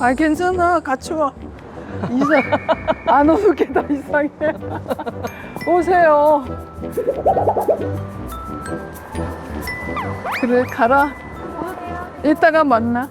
아 괜찮아. 같이 와. 이상 안 오는 게 더 이상해. 오세요. 그래 가라. 이따가 만나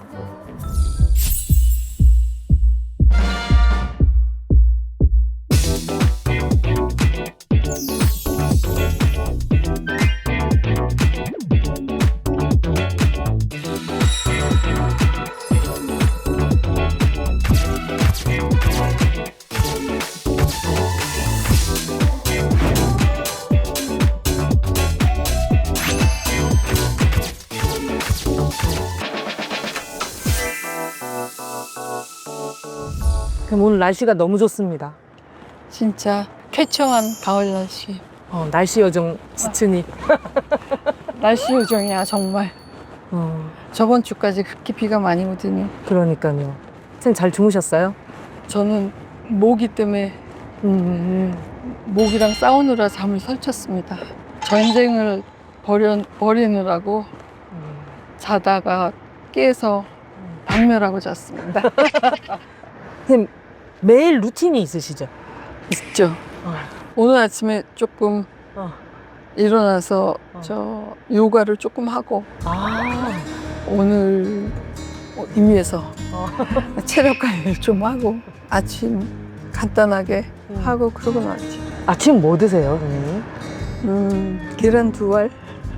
그럼 오늘 날씨가 너무 좋습니다. 진짜 쾌청한 가을 날씨 어, 날씨 요정 지춘이. 날씨 요정이야 정말 어, 저번 주까지 그렇게 비가 많이 오더니 그러니까요. 선생님 잘 주무셨어요? 저는 모기 때문에 음, 모기랑 싸우느라 잠을 설쳤습니다. 전쟁을 벌여, 벌이느라고 음. 자다가 깨서 박멸하고 잤습니다. 선생님 매일 루틴이 있으시죠? 있죠. 어. 오늘 아침에 조금 어. 일어나서 어. 저 요가를 조금 하고 아, 오늘 이 위해서 어. 체력 관리 좀 하고 아침 간단하게 음. 하고 그러고 나왔지. 아침 뭐 드세요, 선생님? 음, 계란 두 알?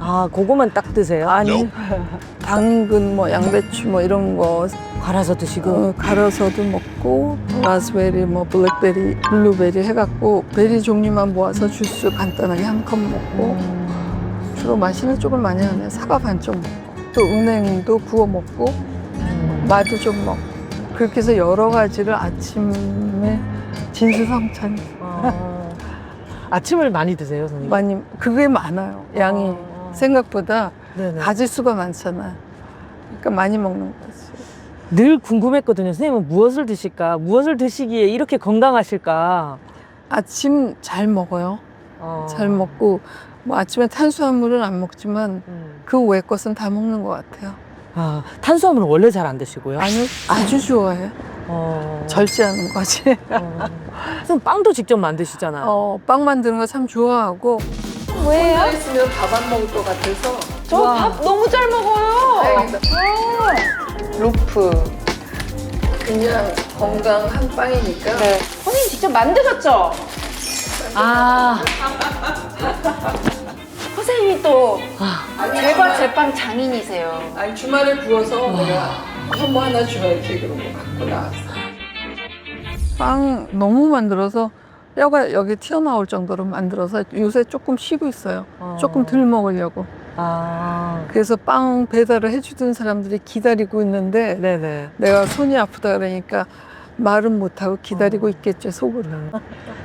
아, 그거만 딱 드세요? 아니, 당근, 뭐 양배추 뭐 이런 거 갈아서 드시고. 어, 갈아서도 먹고 라즈베리, 뭐 블랙베리, 블루베리 해갖고 베리 종류만 모아서 주스 간단하게 한 컵 먹고 음. 주로 마시는 쪽을 많이 하네. 사과 반쪽 먹고 또 은행도 구워 먹고 음. 마도 좀 먹고 그렇게 해서 여러 가지를 아침에 진수성찬 아, 아침을 많이 드세요, 선생님? 많이 그게 많아요. 양이 아, 생각보다 네네. 가질 수가 많잖아. 그러니까 많이 먹는 거지. 늘 궁금했거든요. 선생님은 무엇을 드실까? 무엇을 드시기에 이렇게 건강하실까? 아침 잘 먹어요. 어. 잘 먹고 뭐 아침에 탄수화물은 안 먹지만 음. 그 외 것은 다 먹는 것 같아요. 아, 탄수화물은 원래 잘 안 드시고요? 아니 아주 좋아해. 어. 절제하는 거지. 어. 선생님 빵도 직접 만드시잖아요. 어, 빵 만드는 거 참 좋아하고 왜요? 혼자 있으면 밥 안 먹을 것 같아서 저 밥 너무 잘 먹어요. 루프 그냥 건강한 빵이니까 네. 선생님 직접 만드셨죠? 아, 선생님이 또 아. 제과 제빵 장인이세요. 아니 주말에 구워서 내가 선물 하나 줘야지 그러고 갖고 나왔어. 빵 너무 만들어서 뼈가 여기 튀어나올 정도로 만들어서 요새 조금 쉬고 있어요. 어. 조금 덜 먹으려고. 아, 그래서 빵 배달을 해주던 사람들이 기다리고 있는데 네네. 내가 손이 아프다 그러니까 말은 못하고 어. 기다리고 있겠지 속으로.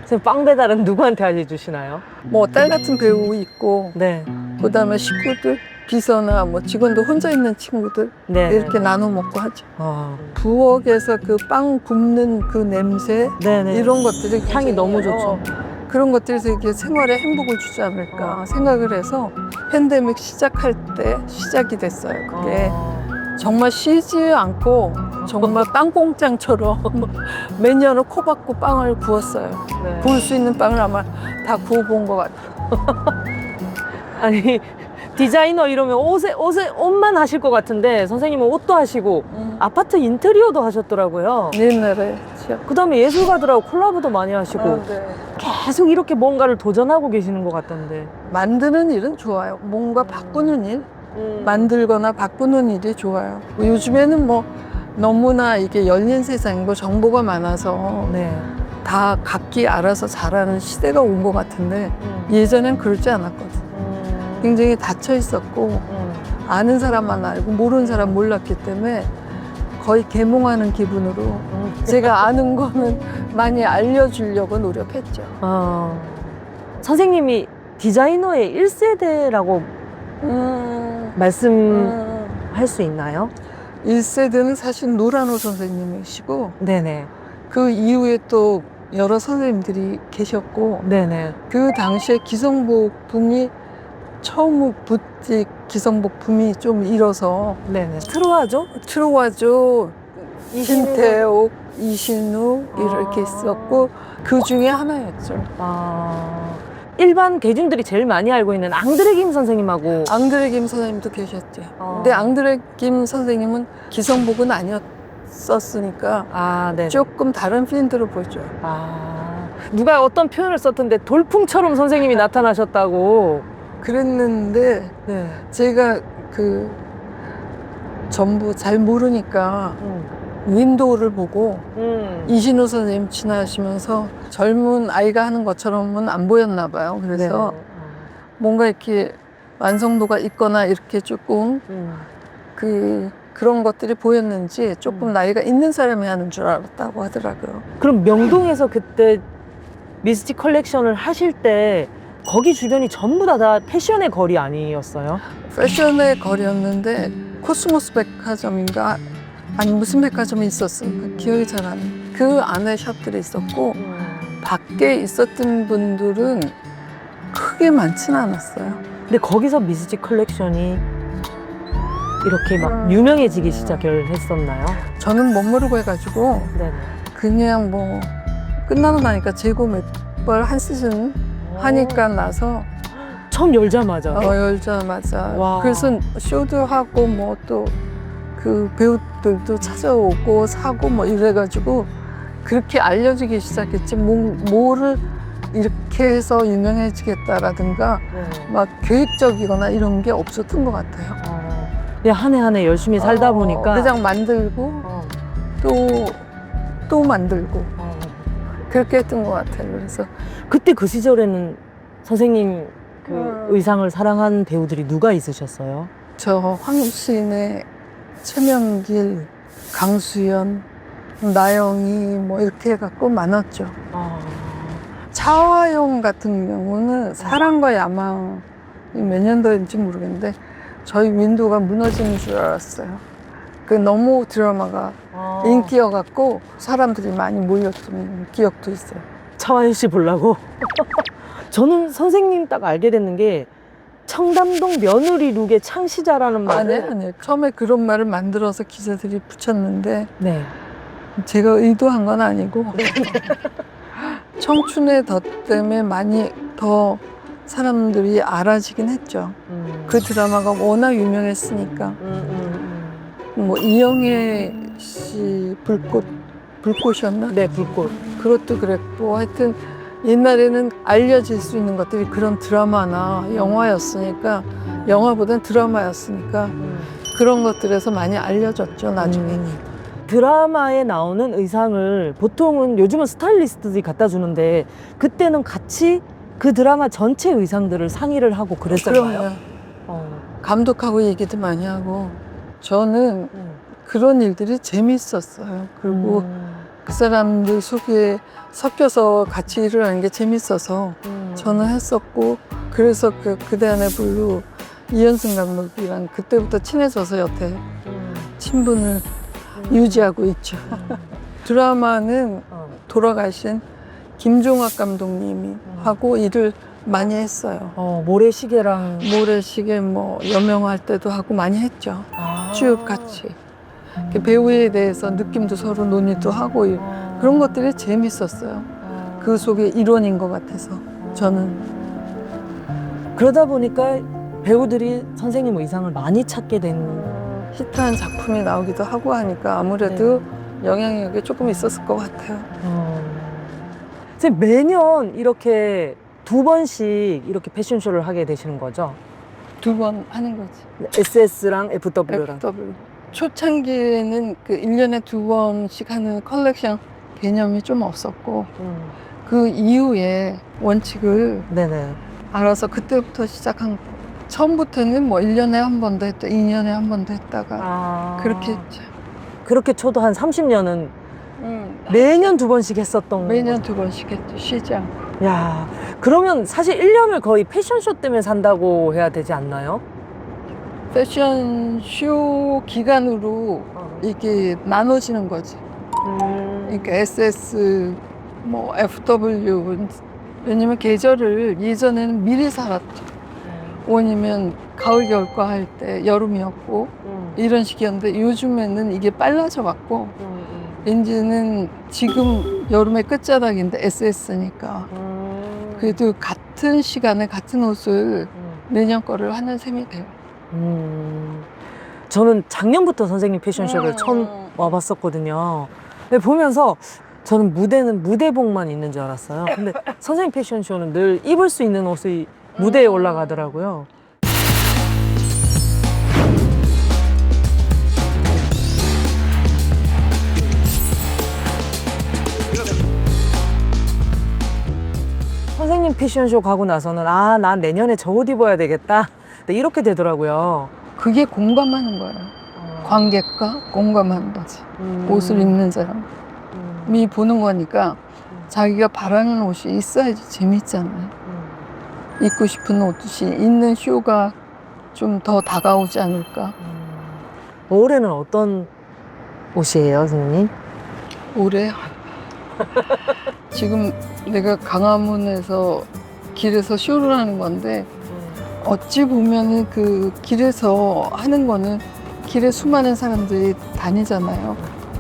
선생님 빵 배달은 누구한테 알려주시나요? 뭐 딸 같은 배우 있고 네. 그다음에 식구들 비서나 뭐 직원도 혼자 있는 친구들 네. 이렇게 나눠 먹고 하죠. 어. 부엌에서 그 빵 굽는 그 냄새 네네. 이런 것들이 향이 너무 좋죠. 어, 그런 것들에서 이게 생활에 행복을 주지 않을까 어. 생각을 해서 팬데믹 시작할 때 시작이 됐어요. 그게 어. 정말 쉬지 않고 정말 빵 공장처럼 매년을 코박고 빵을 구웠어요. 네. 구울 수 있는 빵을 아마 다 구워본 것 같아요. 아니 디자이너 이러면 옷에 옷에 옷만 하실 것 같은데 선생님은 옷도 하시고 아파트 인테리어도 하셨더라고요. 옛날에 진짜. 그다음에 예술가들하고 콜라보도 많이 하시고 아, 네. 계속 이렇게 뭔가를 도전하고 계시는 것 같던데. 만드는 일은 좋아요. 뭔가 바꾸는 일, 만들거나 바꾸는 일이 좋아요. 요즘에는 뭐 너무나 이게 열린 세상이고 정보가 많아서 네. 다 각기 알아서 잘하는 시대가 온 것 같은데 음. 예전엔 그렇지 않았거든. 음. 굉장히 닫혀 있었고 음. 아는 사람만 알고 모르는 사람 몰랐기 때문에 거의 계몽하는 기분으로 음. 제가 아는 거는 많이 알려주려고 노력했죠. 어. 선생님이 디자이너의 1세대라고 음, 말씀할 음. 수 있나요? 1세대는 사실 노란호 선생님이시고 네네. 그 이후에 또 여러 선생님들이 계셨고 네네. 그 당시에 기성복 붐이 처음 부티 기성복 붐이 좀 일어서 네네. 트로아죠? 트로와조 김태옥, 이신우 이렇게 아. 있었고 그 중에 하나였죠. 아, 일반 대중들이 제일 많이 알고 있는 앙드레 김 선생님하고 앙드레 김 선생님도 계셨죠. 어. 근데 앙드레 김 선생님은 기성복은 아니었었으니까 아, 네. 조금 다른 필드로 보죠. 아, 누가 어떤 표현을 썼던데 돌풍처럼 선생님이 나타나셨다고. 그랬는데 네. 제가 그 전부 잘 모르니까 음. 윈도우를 보고 음. 이신우 선생님 지나시면서 젊은 아이가 하는 것처럼은 안 보였나 봐요. 그래서 네. 뭔가 이렇게 완성도가 있거나 이렇게 조금 음. 그 그런 것들이 보였는지 조금 음. 나이가 있는 사람이 하는 줄 알았다고 하더라고요. 그럼 명동에서 그때 미스틱 컬렉션을 하실 때 거기 주변이 전부 다, 다 패션의 거리 아니었어요? 패션의 거리였는데 코스모스 백화점인가 아니 무슨 백화점이 있었을까 기억이 잘 안 나. 그 안에 샵들이 있었고 밖에 있었던 분들은 크게 많지는 않았어요. 근데 거기서 미스틱 컬렉션이 이렇게 막 음. 유명해지기 시작을 했었나요? 저는 못 모르고 해가지고 네. 그냥 뭐 끝나고 나니까 재고 몇 벌 한 시즌 하니까 나서 처음 열자마자. 어, 열자마자 와. 그래서 쇼도 하고 뭐 또 그 배우들도 찾아오고 사고 뭐 이래가지고 그렇게 알려지기 시작했지 뭐, 뭐를 이렇게 해서 유명해지겠다라든가 네. 막 계획적이거나 이런 게 없었던 것 같아요. 어. 그냥 한해 한 해 열심히 살다 어, 보니까. 그냥 만들고 어. 또 또 만들고 어. 그렇게 했던 것 같아요. 그래서 그때 그 시절에는 선생님 그 음. 의상을 사랑한 배우들이 누가 있으셨어요? 저 황신의 최명길, 강수연, 나영이 뭐 이렇게 해갖고 많았죠. 차화영 같은 경우는 사랑과 야망이 몇 년도인지 모르겠는데 저희 윈도가 무너지는 줄 알았어요. 그 너무 드라마가 아. 인기여갖고 사람들이 많이 몰렸던 기억도 있어요. 차화연 씨 보려고? 저는 선생님 딱 알게 됐는 게 청담동 며느리 룩의 창시자라는 아니, 말을 아니. 처음에 그런 말을 만들어서 기자들이 붙였는데 네. 제가 의도한 건 아니고 청춘의 덫 때문에 많이 더 사람들이 알아지긴 했죠. 음. 그 드라마가 워낙 유명했으니까 음, 음, 뭐 이영애 씨 불꽃 불꽃이었나? 음. 네, 불꽃. 그것도 그랬고 하여튼 옛날에는 알려질 수 있는 것들이 그런 드라마나 영화였으니까 영화보단 드라마였으니까 음. 그런 것들에서 많이 알려졌죠 나중에. 음. 드라마에 나오는 의상을 보통은 요즘은 스타일리스트들이 갖다 주는데 그때는 같이 그 드라마 전체 의상들을 상의를 하고 그랬었나요? 그럼요. 어. 감독하고 얘기도 많이 하고 저는 음. 그런 일들이 재밌었어요. 그리고 음. 그 사람들 속에 섞여서 같이 일을 하는 게 재밌어서 음. 저는 했었고 그래서 그 그대 안의 블루 이현승 감독이랑 그때부터 친해져서 여태 음. 친분을 음. 유지하고 있죠. 드라마는 어. 돌아가신 김종학 감독님이 하고 일을 많이 했어요. 어, 모래시계랑 모래시계 뭐 여명할 때도 하고 많이 했죠. 아. 쭉 같이 배우에 대해서 느낌도 서로 논의도 하고. 그런 것들이 재밌었어요. 아. 그 속에 일원인 것 같아서 저는 그러다 보니까 배우들이 선생님 의상을 많이 찾게 된 히트한 작품이 나오기도 하고 하니까 아무래도 영향력이 조금 있었을 것 같아요. 어. 선생님 매년 이렇게 두 번씩 이렇게 패션쇼를 하게 되시는 거죠? 두 번 하는 거지. SS랑 FW랑. FW. 초창기에는 그 1년에 두 번씩 하는 컬렉션 개념이 좀 없었고 음. 그 이후에 원칙을 네네. 알아서 그때부터 시작한 거. 처음부터는 뭐 1년에 한 번도 했다, 2년에 한 번도 했다가 아. 그렇게 했죠. 그렇게 쳐도 한 30년은 음, 매년 두 번씩 했었던 매년 두 번씩 했죠, 시장. 야, 그러면 사실 1년을 거의 패션쇼 때문에 산다고 해야 되지 않나요? 패션쇼 기간으로 이게 나눠지는 거지. 음. 그러니까 SS, 뭐 FW. 왜냐면 계절을 예전에는 미리 살았죠. 원이면 가을 겨울과 할 때 여름이었고 음. 이런 식이었는데 요즘에는 이게 빨라져 갖고 음. 이제는 지금 여름의 끝자락인데 SS니까 음. 그래도 같은 시간에 같은 옷을 음. 내년 거를 하는 셈이 돼요. 음. 저는 작년부터 선생님 패션쇼를 음. 처음 와봤었거든요. 근데 보면서 저는 무대는 무대복만 있는 줄 알았어요. 근데 선생님 패션쇼는 늘 입을 수 있는 옷이 무대에 올라가더라고요. 선생님 패션쇼 가고 나서는 아, 난 내년에 저 옷 입어야 되겠다. 근데 이렇게 되더라고요. 그게 공감하는 거예요. 관객과 공감하는 거지. 음. 옷을 입는 사람이 음. 보는 거니까 자기가 바라는 옷이 있어야지 재밌잖아요. 음. 입고 싶은 옷이 있는 쇼가 좀 더 다가오지 않을까. 음. 올해는 어떤 옷이에요, 선생님? 올해 지금 내가 강화문에서 길에서 쇼를 하는 건데 어찌 보면은 그 길에서 하는 거는 길에 수많은 사람들이 다니잖아요.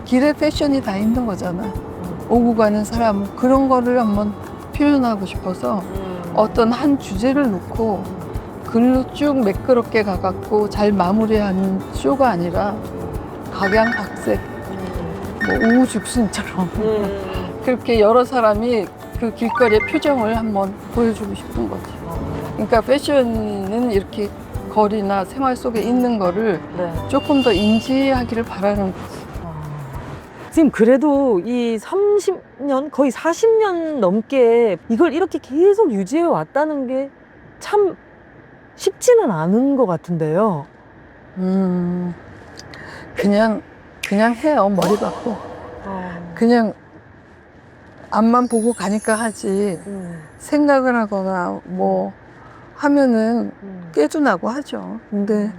길에 패션이 다 있는 거잖아. 오고 가는 사람 그런 거를 한번 표현하고 싶어서 어떤 한 주제를 놓고 글로 쭉 매끄럽게 가갖고 잘 마무리하는 쇼가 아니라 각양각색 뭐 우후죽순처럼 그렇게 여러 사람이 그 길거리의 표정을 한번 보여주고 싶은 거지. 그러니까 패션은 이렇게 거리나 생활 속에 있는 거를 네. 조금 더 인지하기를 바라는 거지. 지금 그래도 이 30년, 거의 40년 넘게 이걸 이렇게 계속 유지해 왔다는 게 참 쉽지는 않은 것 같은데요. 음, 그냥, 그냥 해요. 머리 받고. 그냥 앞만 보고 가니까 하지. 음, 생각을 하거나 뭐 하면은 음, 깨도 나고 하죠. 근데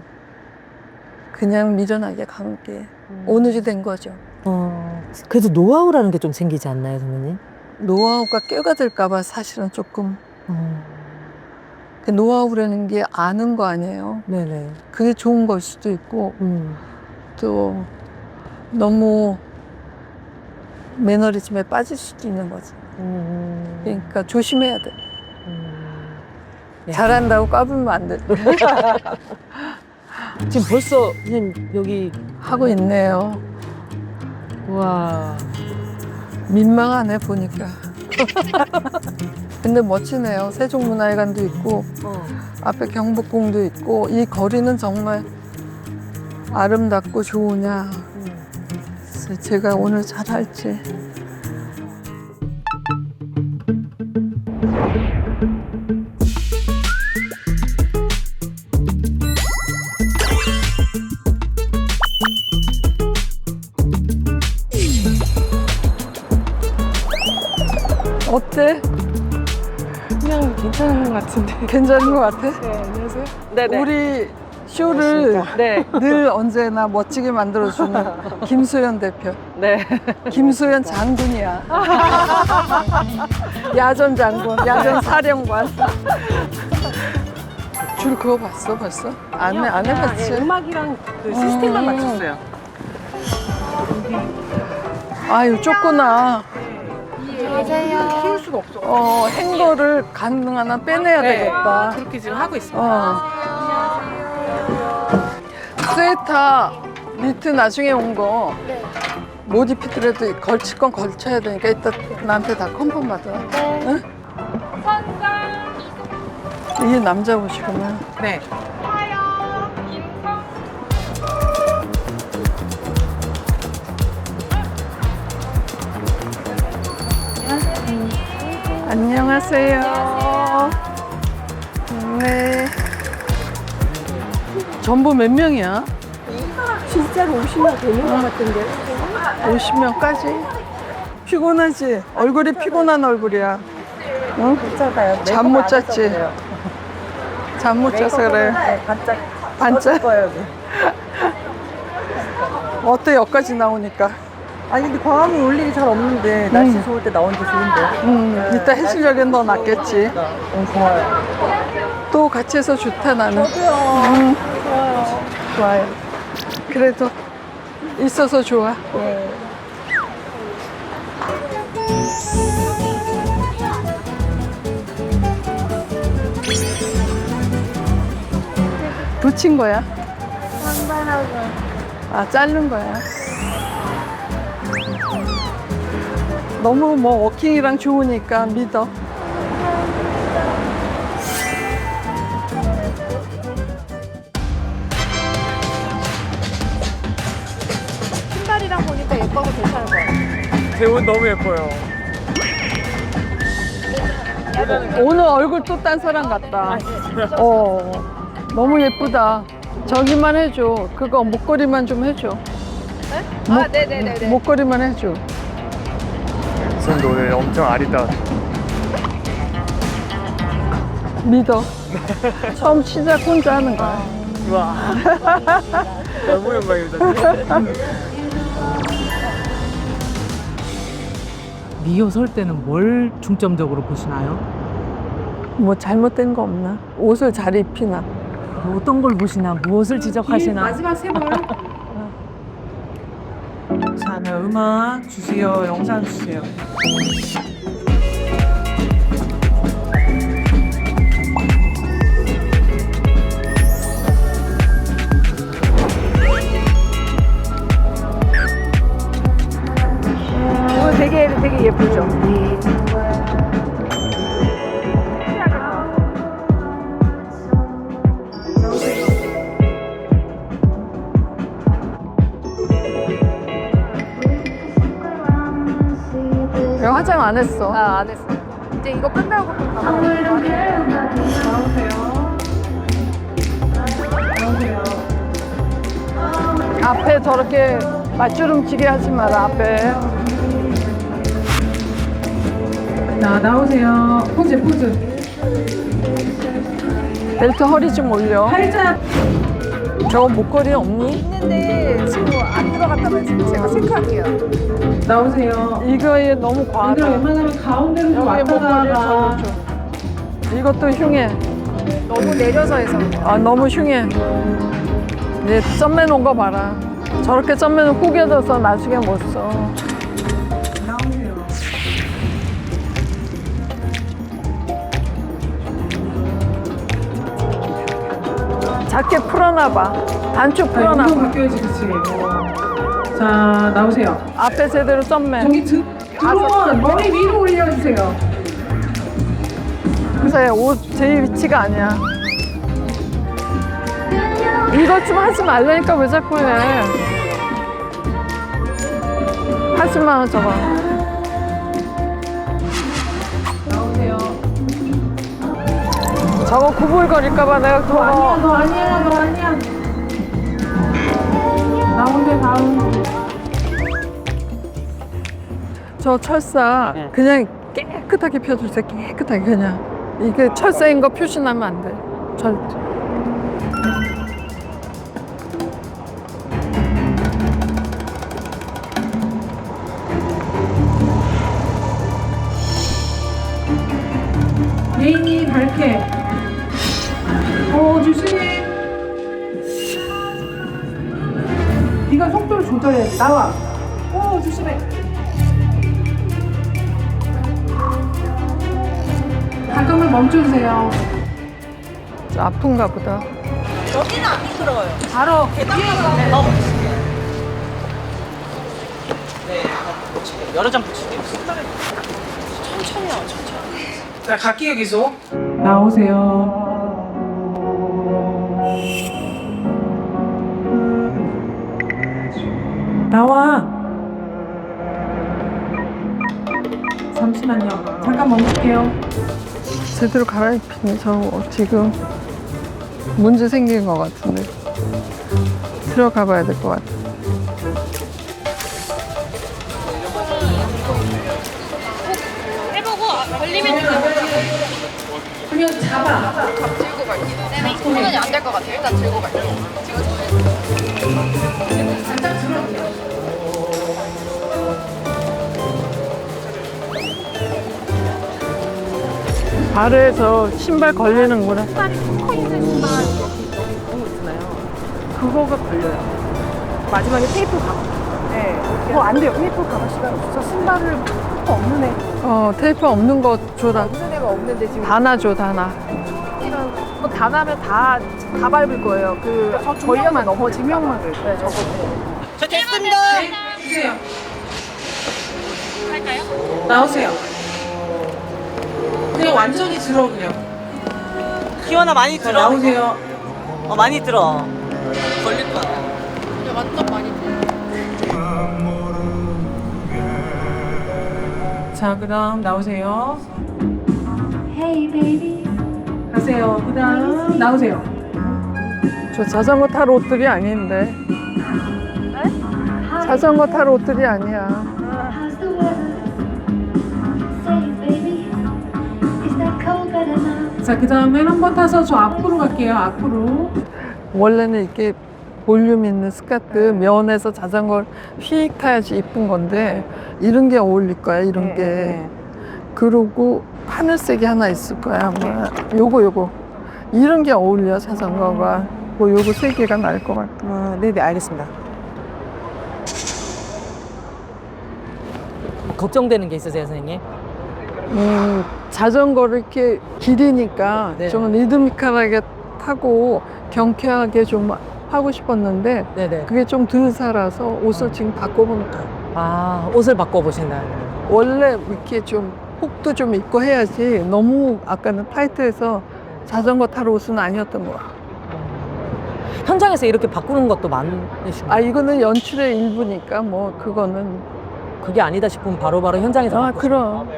그냥 미련하게 가는 게 음. 오늘이 된 거죠. 어, 그래도 노하우라는 게 좀 생기지 않나요, 선생님? 노하우가 꾀가 될까봐 사실은 조금 어, 그 노하우라는 게 아는 거 아니에요. 네네. 그게 좋은 걸 수도 있고 음, 또 너무 매너리즘에 빠질 수도 있는 거지. 음, 그러니까 조심해야 돼. 음. 야. 잘한다고 까불면 안 돼. 지금 벌써 선생님 여기 하고 있네요. 와 민망하네 보니까. 근데 멋지네요. 세종문화회관도 있고 어. 앞에 경복궁도 있고 이 거리는 정말 아름답고 좋으냐. 음. 제가 오늘 잘할지. 그냥 괜찮은 것 같은데. 괜찮은 것 같아? 네, 안녕하세요. 네네. 우리 쇼를 네. 늘 언제나 멋지게 만들어주는 김소연 대표. 네. 김소연 장군이야. 야전 장군, 야전 사령관. 줄 그거 봤어 벌써? 안, 해- 안 해봤지? 음악이랑 그 시스템만 맞췄어요. 아유 좁구나. 안녕하세요. 키울 수가 없어. 어 행거를 가능한 한 빼내야 되겠다. 그렇게 지금 하고 있습니다. 어. 스웨터 니트 나중에 온 거. 못 입히더라도 걸칠 건 걸쳐야 되니까 이따 나한테 다 컨펌 받아. 응? 이게 남자 옷이구나. 네. 안녕하세요. 네. 전부 몇 명이야? 진짜로 50명 되는 것 같은데. 50명까지? 피곤하지? 얼굴이 피곤한 얼굴이야. 응? 괜찮아요. 잠 못 잤지? 잠 못 자서 그래. 반짝. 반짝? 어때, 여기까지 나오니까? 아니 근데 광화문 올 일이 잘 없는데 날씨 좋을 때 나오니까 좋은데. 음, 이따 해수욕엔 더 낫겠지. 응, 좋아요. 또 같이 해서 좋다 나는. 저도요. 음, 좋아요. 좋아요. 그래도 있어서 좋아. 네. 붙인 거야? 아, 자른 거야. 너무 뭐 워킹이랑 좋으니까 믿어. 신발이랑 보니까 예뻐서 괜찮을 것 같아요. 대운 너무 예뻐요. 오늘 얼굴 또 딴 사람 같다. 어, 너무 예쁘다. 저기만 해줘. 그거 목걸이만 좀 해줘. 아, 네네네네. 목걸이만 해줘. 선도 오늘 엄청 아리따. 믿어. 처음 시작 혼자 하는 거야. 와. 너무 영광입니다. 미호 설 때는 뭘 중점적으로 보시나요? 뭐 잘못된 거 없나? 옷을 잘 입히나? 어떤 걸 보시나? 무엇을 지적하시나? 마지막 세 번. 자, 네, 음악 주세요. 영상 주세요. 이거 되게 되게 예쁘죠. 화장 안 했어. 아, 안 했어요. 이제 이거 끝나고 또 가봐. 앞에 저렇게 맞주름 치게 하지 마라, 앞에. 자, 나오세요. 포즈, 포즈. 벨트 허리 좀 올려. 팔자 저 목걸이 없니? 있는데 지금 안 들어갔다면 제가 체크할게요. 나오세요. 이거에 너무 안들 과하다. 웬만하면 가운데로 좀 여기 왔다. 저로 줘. 이것도 흉해. 너무 내려서 해서. 아, 너무 흉해. 얘점 매놓은 거 봐라. 저렇게 점 매놓고 구겨져서 나중에 못 써. 작게 풀어놔봐. 단축 풀어놔봐. 바뀌어야지, 그치. 자, 나오세요. 앞에 제대로 점 매. 저기 등, 등은 머리 위로 올려주세요. 글쎄, 옷 제 위치가 아니야. 이것 좀 하지 말라니까 왜 자꾸 해. 하지 마, 저거. 저거 구불거릴까봐 내가 너 아니야. 너 아니야, 너 아니야. 나온대, 다음. 저 철사 그냥 깨끗하게 펴주세요. 깨끗하게 그냥. 이게 철사인 거 표시나면 안 돼. 절대. 예인이 밝게. 어, 조심해. 네가 속도를 조절해. 나와. 어, 조심해. 잠깐만 멈춰주세요. 저 아픈가 보다. 바로 여러 장 붙일게요. 천천히요, 천천히. 자, 갈게요, 계속. 나오세요. 나와. 잠시만요. 잠깐 멈출게요. 제대로 갈아입히네. 저 지금 문제 생긴 것 같은데. 들어가 봐야 될 것 같아. 시간이 안 될 것 같아요. 일단 들고 갈게요. 발에서 신발 걸리는구나. 신발이 커 있는 신발 이렇게 너무 있잖아요. 그거가 걸려요. 마지막에 테이프 감아. 네. 그거 안 돼요. 테이프 감으시면 저 신발을 테이프 없는 애. 어, 테이프 없는 거 줘라. 없는 애가 없는데 지금 다나 줘, 다나. 나면 다, 다 밟을 거예요. 그 저희만 넘어 증명만 네, 저거. 주세요. 나오세요. 그냥 완전히 들어 그냥. 기원아 많이 자, 들어. 나오세요. 어, 많이 들어. 걸릴 거야. 완전 많이 자, 그다음 나오세요. 가세요. 그 다음 나오세요. 저 자전거 탈 옷들이 아닌데. 자전거 탈 옷들이 아니야. 자, 그 다음에 한 번 타서 저 앞으로 갈게요. 앞으로. 원래는 이렇게 볼륨 있는 스커트 면에서 자전거를 휙 타야지 이쁜 건데 이런 게 어울릴 거야 이런 게 그리고 하늘색이 하나 있을 거야 아마 요거 요거 이런 게 어울려 자전거가 뭐 요거 세 개가 나을 것 같아 아, 네네 알겠습니다. 걱정되는 게 있으세요, 선생님? 음, 자전거를 이렇게 길이니까 네. 좀 리드미컬하게 타고 경쾌하게 좀 하고 싶었는데 네네. 그게 좀 덜 살아서 옷을 지금 바꿔보면 돼. 아 옷을 바꿔보신다. 원래 이렇게 좀 혹도 좀 있고 해야지 너무 아까는 타이트해서 자전거 타러 옷은 아니었던 거야. 현장에서 이렇게 바꾸는 것도 많으신가요? 아 이거는 연출의 일부니까 뭐 그거는 그게 아니다 싶으면 바로바로 현장에서 아 바꾸시는 그럼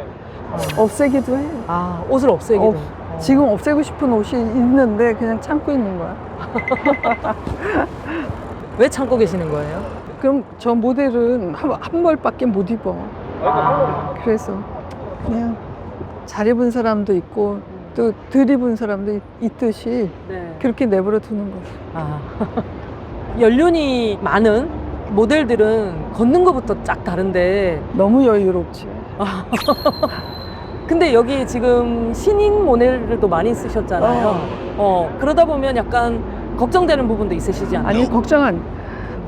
없애기도 해. 아 옷을 없애기도. 어, 지금 없애고 싶은 옷이 있는데 그냥 참고 있는 거야. 왜 참고 계시는 거예요? 그럼 저 모델은 한, 한 벌밖에 못 입어. 그래서 그냥 잘 입은 사람도 있고 또 덜 입은 사람도 있, 있듯이 네. 그렇게 내버려 두는 거지. 아. 연륜이 많은 모델들은 걷는 것부터 쫙 다른데 너무 여유롭지. 근데 여기 지금 신인 모델을 또 많이 쓰셨잖아요. 어. 그러다 보면 약간 걱정되는 부분도 있으시지 않아요? 아니 걱정 안.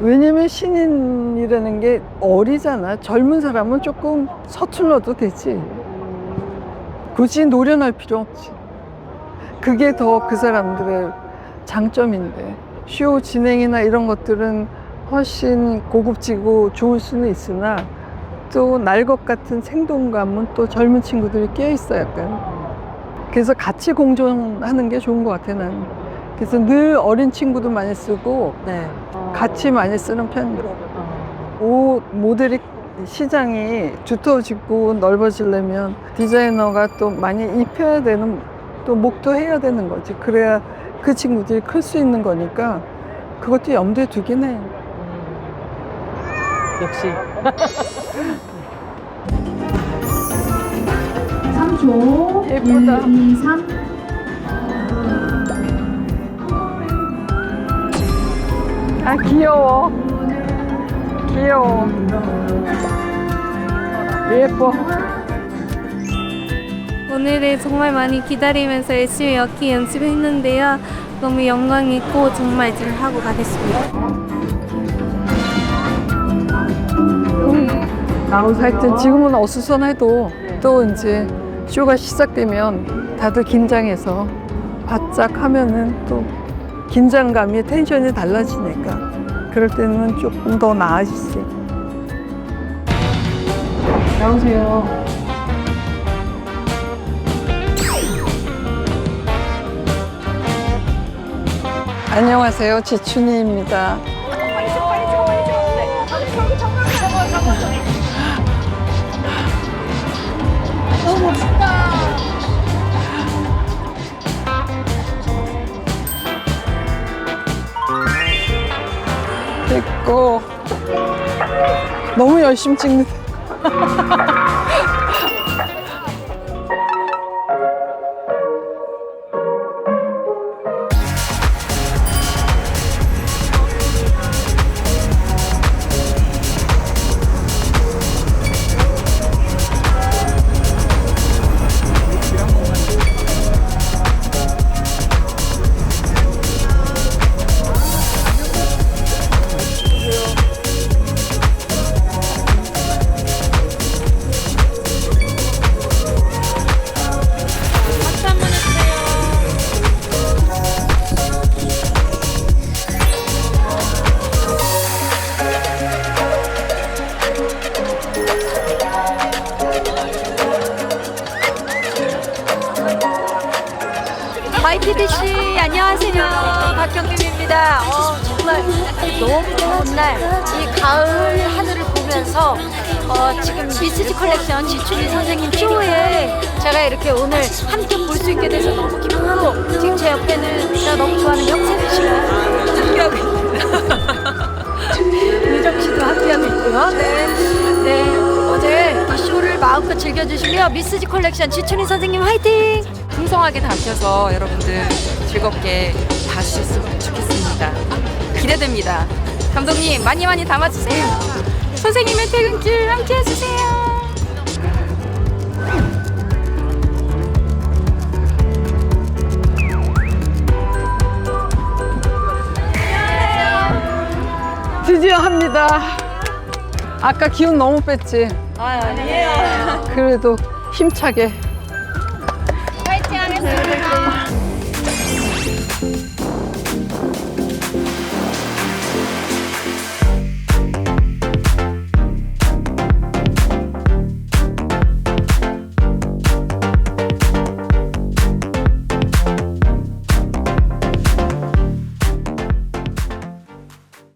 왜냐면 신인이라는 게 어리잖아. 젊은 사람은 조금 서툴러도 되지. 굳이 노련할 필요 없지. 그게 더 그 사람들의 장점인데 쇼 진행이나 이런 것들은 훨씬 고급지고 좋을 수는 있으나 또 날 것 같은 생동감은 또 젊은 친구들이 껴 있어 약간. 그래서 같이 공존하는 게 좋은 것 같아 나는. 그래서 늘 어린 친구도 많이 쓰고 네. 같이 많이 쓰는. 어. 옷 모델이 시장이 두터워지고 넓어지려면 디자이너가 또 많이 입혀야 되는 또 목도 해야 되는 거지. 그래야 그 친구들이 클 수 있는 거니까 그것도 염두에 두긴 해. 역시 3조. 예쁘다. 1, 2, 3. 아 귀여워. 귀여워. 예뻐. 오늘을 정말 많이 기다리면서 열심히 엮기 연습했는데요. 너무 영광이고 정말 잘 하고 가겠습니다. 하여튼 지금은 어수선해도 또 이제 쇼가 시작되면 다들 긴장해서 바짝 하면은 또 긴장감이 텐션이 달라지니까 그럴 때는 조금 더 나아지지. 나오세요. 안녕하세요. 지춘이입니다. 됐고 너무 열심히 찍는 컬렉션 지춘희 선생님 쇼에 제가 이렇게 오늘 함께 볼 수 있게 돼서 너무 기쁘고 지금 제 옆에는 제가 너무 좋아하는 영세민 씨가 함께하고 있습니다. 유정 씨도 함께하고 있고요. 네. 네. 어제 이 쇼를 마음껏 즐겨주시며 미스지 컬렉션 지춘희 선생님 화이팅! 풍성하게 담겨서 여러분들 즐겁게 봐주셨으면 좋겠습니다. 기대됩니다. 감독님 많이 많이 담아주세요. 선생님의 퇴근길 함께 해주세요. 드디어 합니다. 아까 기운 너무 뺐지? 아 아니에요. 그래도 힘차게.